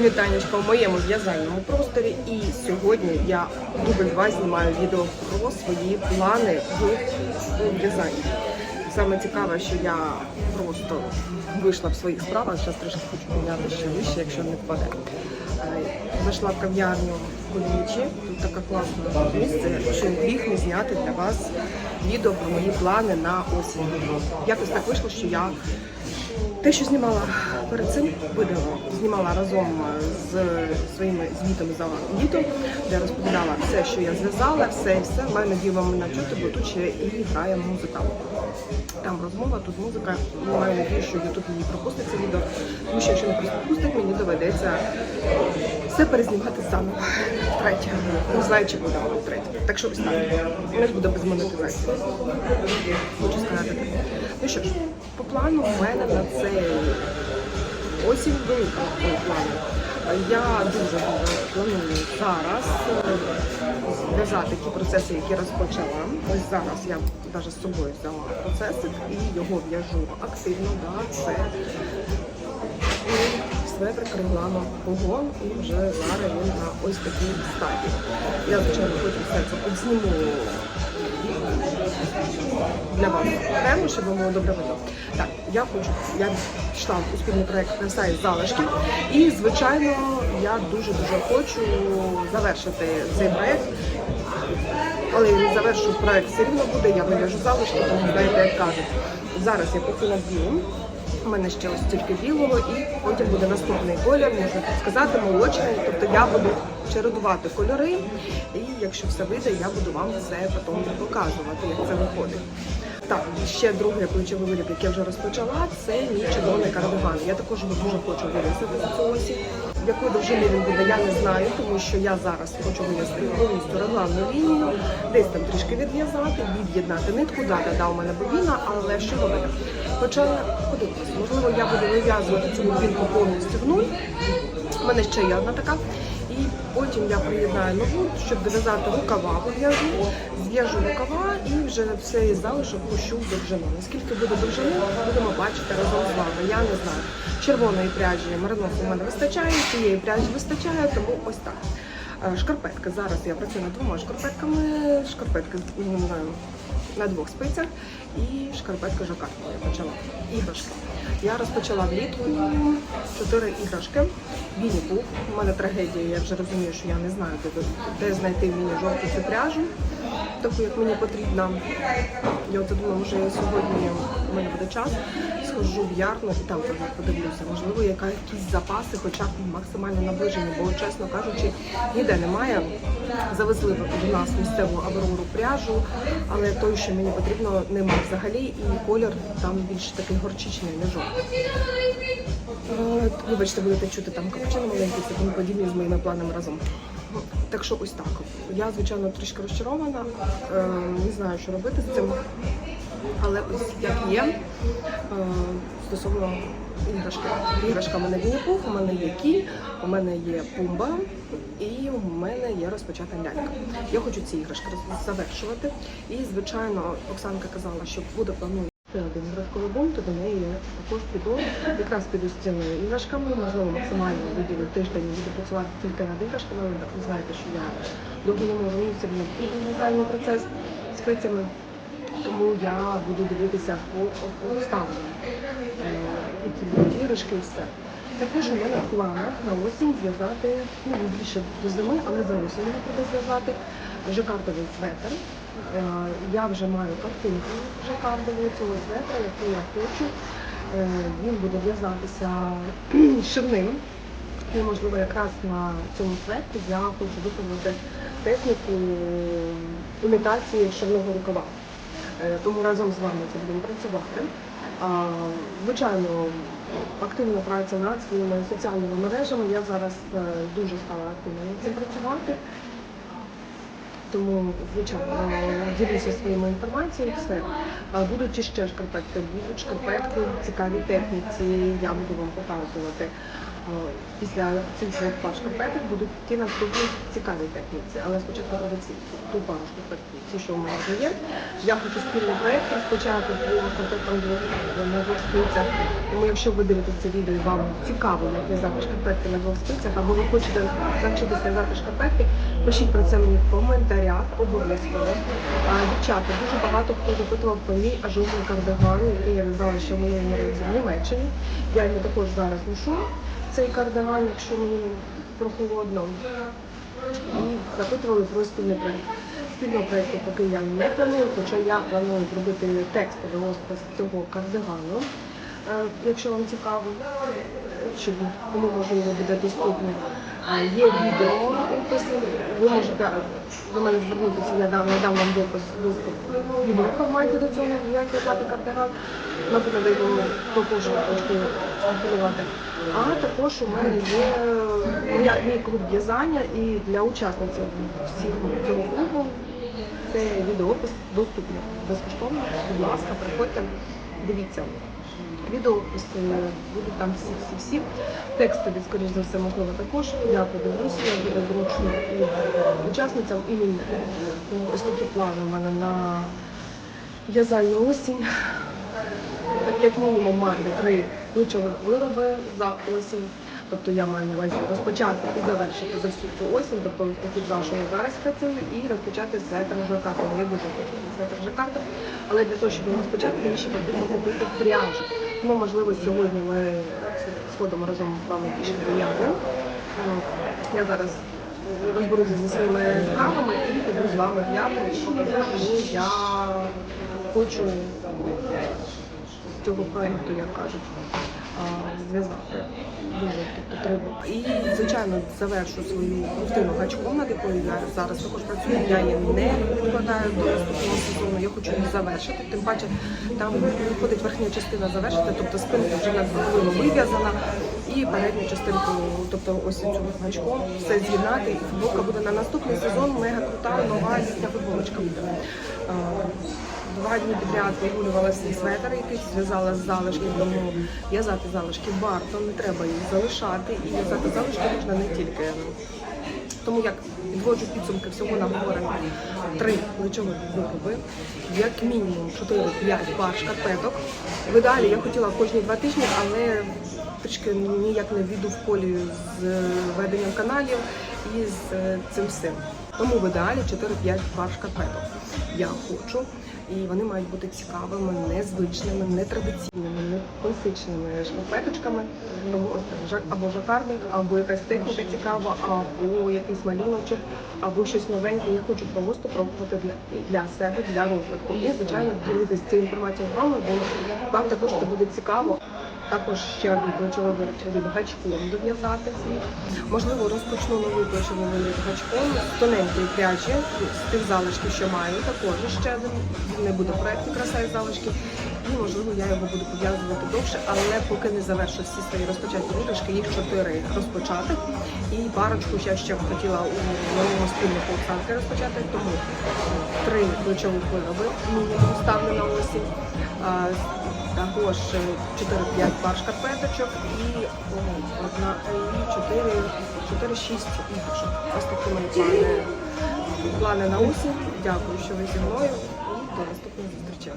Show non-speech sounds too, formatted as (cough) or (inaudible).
Всім вітанечка в моєму в'язальному просторі. І сьогодні я дубль 2 знімаю відео про свої плани в в'язанні. Саме цікаве, що я просто вийшла в своїх справах, зараз трошки хочу підняти ще вище, якщо не впаде. Е, Зайшла в кав'ярню Ковічі, тут таке класне місце, що гріх не зняти для вас відео про мої плани на осінь. Якось так вийшло, що я те, що знімала перед цим відео, знімала разом з своїми звітами за літо, де розповідала все, що я зв'язала, все і все. Маю надію вам мене чути, бо тут ще і грає музика. Там розмова, тут музика. Маю надію, що YouTube її пропустить це відео, тому що якщо не пропустить, мені доведеться все перезнімати заново. Третє. Не знаю, чи буде воно третє. Так що ось так. Не буде без монетизації. Хочу сказати так. Ну що ж, по плану в мене на цей осінь велика плану. Я дуже планую зараз е, зв'язати ті процеси, які розпочала. Ось зараз я навіть з собою взяла процесик і його в'яжу активно. Да, це і светр креглано погон і вже зараз він на ось такій стадії. Я, звичайно, потім все це підзніму для вас окремо, щоб вам було добре видно. Так, я хочу, я пішла у спільний проект на сайт залишки. І, звичайно, я дуже-дуже хочу завершити цей проект. Але я не завершу проект все рівно буде, я вив'яжу залишки, тому знаєте, як кажуть. Зараз я поки на білому. У мене ще ось тільки білого, і потім буде наступний колір, можна сказати, молочний. Тобто я буду чередувати кольори, і якщо все вийде, я буду вам це потім показувати, як це виходить. Так, ще другий ключовий виріб, який я вже розпочала, це мій червоний кардиган. Я також його дуже хочу вивісити за цю осінь. Якої довжини він буде, я не знаю, тому що я зараз хочу вивести повністю регланну лінію, десь там трішки відв'язати, від'єднати нитку. Да, да, да, у мене бобіна, але що робити? Почала подивитися. Можливо, я буду вив'язувати цю бобінку повністю в нуль. У мене ще є одна така. І потім я приєднаю нову, щоб дов'язати рукава, пов'яжу, зв'яжу рукава і вже все із залишок пущу в довжину. Наскільки буде довжини, будемо бачити разом з вами. Я не знаю. Червоної пряжі маринок у мене вистачає, цієї пряжі вистачає, тому ось так. Е, Шкарпетки. Зараз я працюю над двома шкарпетками. Шкарпетки на двох спицях і шкарпетка жакартова я почала. І Іграшки. Я розпочала влітку чотири іграшки. Вінні був. У мене трагедія, я вже розумію, що я не знаю, де, де знайти мені жовту цю пряжу, таку, як мені потрібно. Я от думаю, може я сьогодні у мене буде час, схожу в ярну і там подивлюся. Можливо, яка якісь запаси, хоча б максимально наближені, бо чесно кажучи, ніде немає. Завезли до нас місцеву аврору пряжу, але той, що мені потрібно, нема взагалі, і колір там більш такий горчичний, не жовтий. Е, Вибачте, будете чути там капучино маленький, це тому подібні з моїми планами разом. Так що ось так. Я, звичайно, трішки розчарована, е, не знаю, що робити з цим. Але ось як є е, стосовно іграшки. Іграшка в мене Вінні-Пух, у мене є кінь, у мене є пумба і у мене є розпочата лялька. Я хочу ці іграшки завершувати. І, звичайно, Оксанка казала, що буде планує це один іграшковий бунт, то до неї я також піду. Якраз піду з цими іграшками, можливо, максимально виділю тиждень буду працювати тільки над іграшками. Ви знаєте, що я довго не можу це мені індивідуальний процес з спицями. Тому я буду дивитися по обставинам, е, які іграшки і все. Також у мене в планах на осінь зв'язати, ну більше до зими, але за осінь я буду зв'язати жакардовий светр. Е, Я вже маю картинку жакардового цього светра, яку я хочу. Е, Він буде в'язатися (clears throat) шивним. І, можливо, якраз на цьому светрі я хочу виконати техніку імітації шивного рукава. Е, Тому разом з вами це будемо працювати. Звичайно, активно праця над своїми соціальними мережами. Я зараз е, дуже стала активно над цим працювати. Тому, звичайно, ділюся своїми інформацією. Все будуть іще шкарпетки, будуть шкарпетки в цікавій техніці. Я буду вам показувати. О, Після цих двох пар шкарпеток будуть ті наступні цікаві техніці, але спочатку треба ту пару шкарпеток, ті, що в мене вже є. Я хочу спільний проєкт розпочати на двох спицях. Тому якщо ви дивитесь це відео і вам цікаво, як в'язати шкарпетки на двох спицях, або ви хочете навчитися в'язати шкарпетки, пишіть про це мені в коментарях обов'язково. Дівчата, дуже багато хто запитував про мій ажурний кардиган, який я в'язала ще в моєму в Німеччині. Я його також зараз ношу цей кардиган, якщо мені прохолодно. І запитували про спільний проєкт. Спільного проєкту поки я не планую, хоча я планую зробити текст цього кардигану. Якщо вам цікаво, чи кому можливо буде доступний. Е, Є відео описи, ви можете до мене звернутися, я дам, я дам вам допис доступ відео форматі до цього, як в'язати кардиган. Я його пропоную трошки компілювати. А також у мене є моя, мій клуб в'язання і для учасниць всіх цього клубу це відеоопис доступний безкоштовно. Будь ласка, приходьте, дивіться. Відеоопис е, будуть там всі всі всі текстові, скоріш за все, можливо, також. Я подивлюся, буде зручно і учасницям і мені. Ось такі плани в мене на в'язальну осінь. Так як мінімум мати три ключових вироби за осінь. Тобто я маю на увазі розпочати і завершити за всю цю осінь, такі два, що я зараз працюю, і розпочати светр жакартом. Я дуже хочу светр жакартом, але для того, щоб розпочати, мені ще потрібно купити пряжу. Тому, можливо, сьогодні ми сходимо разом з вами пішки до Яви. Я зараз розберуся зі своїми справами і піду з вами в і що я хочу цього проєкту, як кажуть, зв'язати. Тобто. І, звичайно, завершу свою рутину гачком, над якою я зараз також працюю. Я її не відкладаю до наступного сезону. Я хочу її завершити. Тим паче там виходить верхня частина завершити, тобто спинка вже наполовину вив'язана. І передню частинку, тобто ось цю гачком, все з'єднати, і футболка буде на наступний сезон. Мега крута, нова літня футболочка буде. Два дні підряд вигулювала свій светр, який зв'язала з залишків, тому в'язати залишки варто, не треба їх залишати. І в'язати залишки можна не тільки. Тому як підводжу підсумки всього наговорено три плечових вироби, як мінімум 4-5 пар шкарпеток. В ідеалі я хотіла кожні два тижні, але трішки ніяк не війду в колію з е, веденням каналів і з е, цим всім. Тому в ідеалі 4-5 пар шкарпеток. Я хочу, і вони мають бути цікавими, незвичними, нетрадиційними, не класичними шкарпеточками. Або жакардик, або якась техніка цікава, або якийсь малюночок, або щось новеньке. Я хочу просто пробувати для себе, для розвитку. І, звичайно, ділитися цією інформацією з вами, бо вам також це буде цікаво. Також ще плечовий виріб від гачком дов'язати. Можливо, розпочну новий плечовий виріб гачком з тоненької пряжі, з тих залишків, що маю, також ще один. Не буде проєкту краса і залишки. І можливо я його буду пов'язувати довше, але поки не завершу всі свої розпочаті вирішки, їх чотири розпочати. І парочку я ще б хотіла у моєму спільнику Оксанки розпочати, тому три ключових вироби мінімум ставлю на осінь. А, також е, 4-5 пар шкарпеточок і одна і 4, 4-6 іграшок. Ось такі мої плани, плани на осінь. Дякую, що ви зі мною і до наступного зустрічей.